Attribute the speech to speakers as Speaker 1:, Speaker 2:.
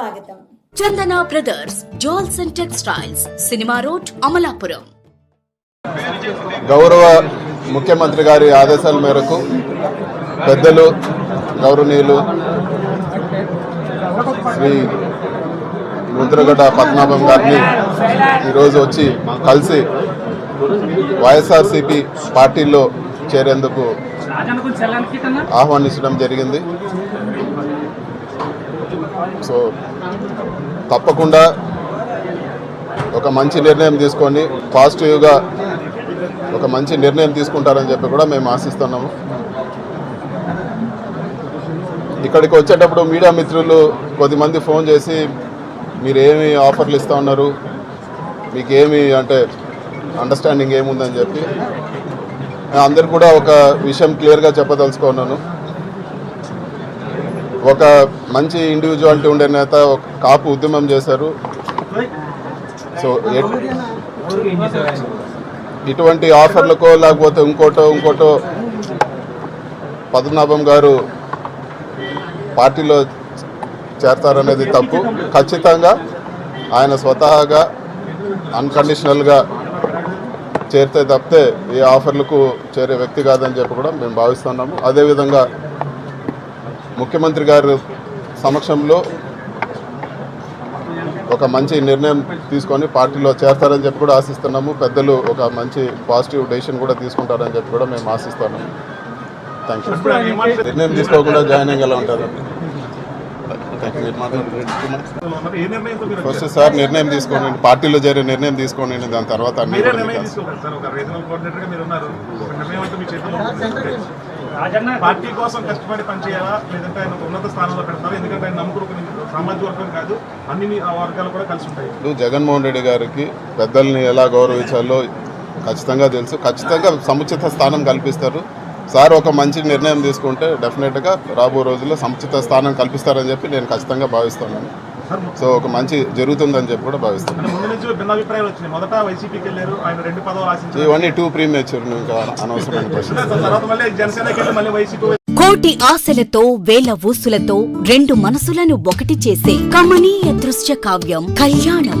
Speaker 1: స్వాగతం.
Speaker 2: Chandana brothers jewels and textiles cinema road Amalapuram.
Speaker 3: గౌరవ ముఖ్యమంత్రి గారి ఆదేశాల మేరకు పెద్దలు గౌరవనీయులు శ్రీ ముద్రగడ్డ పద్మనాభం గారిని ఈరోజు వచ్చి కలిసి వైఎస్ఆర్సిపి పార్టీలో చేరేందుకు ఆహ్వానించడం జరిగింది. సో తప్పకుండా ఒక మంచి నిర్ణయం తీసుకొని పాజిటివ్గా ఒక మంచి నిర్ణయం తీసుకుంటారని చెప్పి కూడా మేము ఆశిస్తున్నాము. ఇక్కడికి వచ్చేటప్పుడు మీడియా మిత్రులు కొద్దిమంది ఫోన్ చేసి మీరు ఏమి ఆఫర్లు ఇస్తూ ఉన్నారు? మీకు ఏమి అంటే అండర్స్టాండింగ్ ఏముందని చెప్పి నేను కూడా ఒక విషయం క్లియర్గా చెప్పదలుచుకున్నాను. ఒక మంచి ఇండివిజువాలిటీ ఉండే నేత ఒక కాపు ఉద్యమం చేశారు. సో ఇటువంటి ఆఫర్లకో లేకపోతే ఇంకోటో ఇంకోటో పద్మనాభం గారు పార్టీలో చేరతారనేది తప్పు. ఖచ్చితంగా ఆయన స్వతహాగా అన్కండిషనల్గా చేరితే తప్పితే ఈ ఆఫర్లకు చేరే వ్యక్తి కాదని చెప్పి కూడా మేము భావిస్తున్నాము. అదేవిధంగా ముఖ్యమంత్రి గారి సమక్షంలో ఒక మంచి నిర్ణయం తీసుకొని పార్టీలో చేరతారని చెప్పి కూడా ఆశిస్తున్నాము. పెద్దలు ఒక మంచి పాజిటివ్ డెసిషన్ కూడా తీసుకుంటారని చెప్పి కూడా మేము ఆశిస్తున్నాము. థ్యాంక్ యూ నిర్ణయం తీసుకోకుండా జాయిన్ అయ్యి ఎలా ఉంటారండి థ్యాంక్ యూ. మీరు మాట్లాడండి.
Speaker 4: ఏ నిర్ణయంతో మీరు
Speaker 3: ఫస్ట్ సార్ నిర్ణయం తీసుకోండి. పార్టీలో చేరే నిర్ణయం తీసుకోండి. దాని తర్వాత అన్ని.
Speaker 4: పార్టీ కోసం కష్టపడి పనిచేయాలా లేదంటే ఆయన ఉన్నత స్థానంలో పెడతారా? ఎందుకంటే ఆయన నమ్ముకుని సామాజిక వర్గం కాదు. అన్ని వర్గాలు కూడా కలిసి ఉంటాయి.
Speaker 3: ఇప్పుడు జగన్మోహన్ రెడ్డి గారికి పెద్దల్ని ఎలా గౌరవించాలో ఖచ్చితంగా తెలుసు. ఖచ్చితంగా సముచిత స్థానం కల్పిస్తారు. సార్ ఒక మంచి నిర్ణయం తీసుకుంటే డెఫినెట్గా రాబో రోజుల్లో సముచిత స్థానం కల్పిస్తారని చెప్పి నేను ఖచ్చితంగా భావిస్తున్నాను. సో ఒక మంచి జరుగుతుందని చెప్పి కూడా భావిస్తున్నాను. ఇవన్నీ టూ ప్రీమేచ్యూర్ ఇంకా అనవసరమైన క్వశ్చన్
Speaker 4: తర్వాత మళ్ళీ జనసేనకి వెళ్ళి మళ్ళీ వైసీపీ
Speaker 2: కోటి ఆశలతో వేల ఊసులతో రెండు మనసులను ఒకటి చేసే కమనీయ దృశ్య కావ్యం కళ్యాణం.